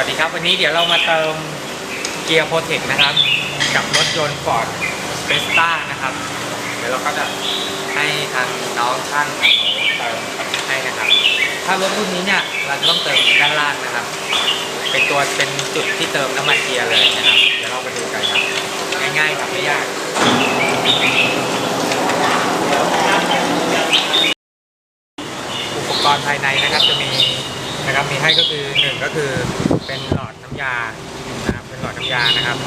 วัสดีครับวันนี้เดี๋ยวเรามาเติมเกียร์โปรเทคนะครับ กับรถยนต์ Ford f i e s t a นะครับ เดี๋ยวเราก็จะให้ทางน้องช่างครับเขาเติมให้นะครับ ถ้ารถรุ่นนี้เนี่ยเราจะต้องเติมด้านล่างนะครับ เป็นตัวเป็นจุดที่เติมน้ำมันเกียร์เลยนะครับ เดี๋ยวเราไปดูกันครับง่ายๆครับไม่ยากอุปกรณ์ภายในนะครับจะมี นะครับมีให้ก็คือหนึ่งก็คือเป็นหลอดน้ำยานะครับเป็นหลอดน้ำยานะครับ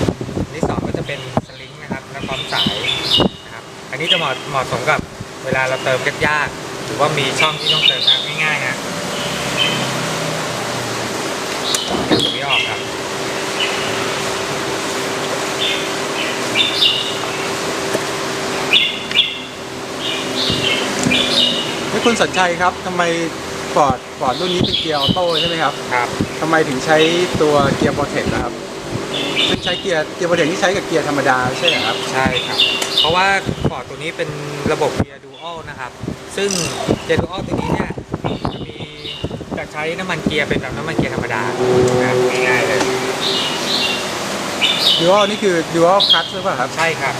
อันที่สองก็จะเป็นสลิงนะครับและความสายนะครับอันนี้จะเหมาะเหมาะสมกับเวลาเราเติมยากๆหรือว่ามีช่องที่ต้องเติมน้ำง่ายๆนะเดี๋ยวผมไม่ออกครับคุณสัญชัยครับทำไม ฟอร์ดฟอร์ดรุ่นนี้เป็นเกียร์ออโต้ใช่ไหมครับครับทำไมถึงใช้ตัวเกียร์โปรเทคนะครับซึ่งใช้เกียร์เกียร์โปรเทคที่ใช้กับเกียร์ธรรมดาไม่ใช่เหรอครับใช่ครับ เพราะว่าฟอร์ดตัวนี้เป็นระบบเกียร์ดูอัลนะครับ ซึ่งเกียร์ดูอัลตัวนี้เนี่ยจะมีจะใช้น้ำมันเกียร์เป็นแบบน้ำมันเกียร์ธรรมดานะครับง่ายๆเลยดูอัลนี่คือดูอัลคัตหรือเปล่าครับใช่ครับ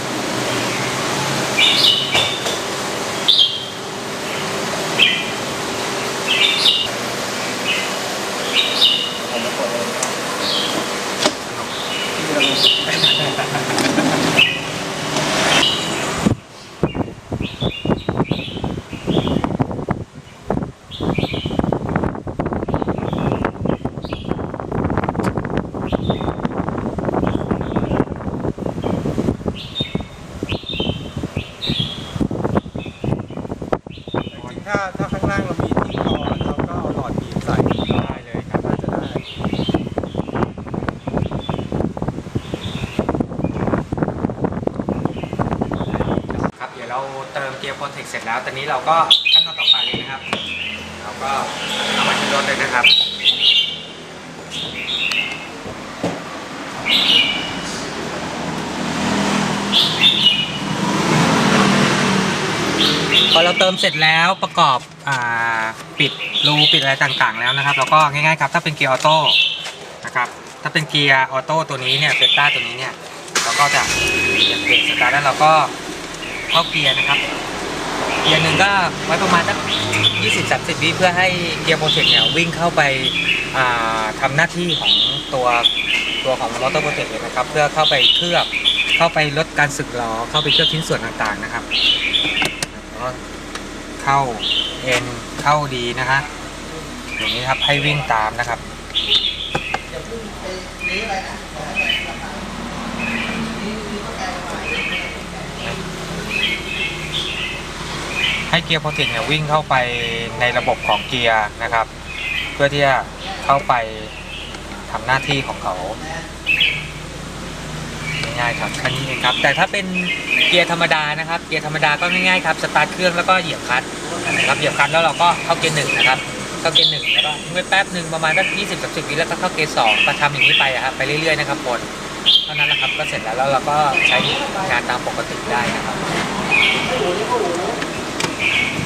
จริงๆถ้าถ้าข้างล่างเรามีที่คอเราก็เอาหลอดบีบใส่ ได้เลยครับ น่าจะได้ ครับ เดี๋ยวเราเติมเกียร์ โปรเทคเสร็จแล้ว ตอนนี้เราก็ขั้นตอนต่อไปเลยนะครับ เราก็เอามาที่รถเลยนะครับพอเราเติมเสร็จแล้วประกอบอปิดรูปิดอะไรต่างๆ แล้วนะครับ แล้วก็ง่ายๆครับ ถ้าเป็นเกียร์ออโต้นะครับถ้าเป็นเกียร์ออโต้ตัวนี้เนี่ยเฟต้าตัวนี้เนี่ยเราก็จะอย่างเบรกสตาร์ทแล้วเราก็เข้าเกียร์นะครับ เกียร์หนึ่งก็ไว้ประมาณสัก20 30วิเพื่อให้เกียร์โปรเทคเนี่ยวิ่งเข้าไปาทำหน้าที่ของตัวตัวของมอตอร์โปรเทคเลยนะครับ เพื่อเข้าไปเคลือบเข้าไปลดการสึกหรอเข้าไปเคลือบชิ้นส่วนต่างๆนะครับเข้าเอ็นเข้าดีนะฮะอย่างนี้ครับให้วิ่งตามนะครับ ให้เกียร์โปรเทเนี่ยวิ่งเข้าไปในระบบของเกียร์นะครับ เพื่อที่จะเข้าไปทำหน้าที่ของเขาง่ายๆครับแค่นี้เองครับ แต่ถ้าเป็นเกียร์ธรรมดานะครับ เกียร์ธรรมดาก็ง่ายๆครับสตาร์ทเครื่องแล้วก็เหยียบคลัตช์นะครับเหยียบคลัตช์แล้วเราก็เข้าเกียร์หนึ่งนะครับเข้าเกียร์หนึ่งแล้วก็ทิ้งไว้แป๊บหนึ่งประมาณสักยี่สิบสามสิบวิแล้วก็เข้าเกียร์สองก็ทำอย่างนี้ไปครับไปเรื่อยๆนะครับผลเท่านั้นแหละครับก็เสร็จแล้วแล้วเราก็ใช้งานตามปกติได้นะครับ Thank you.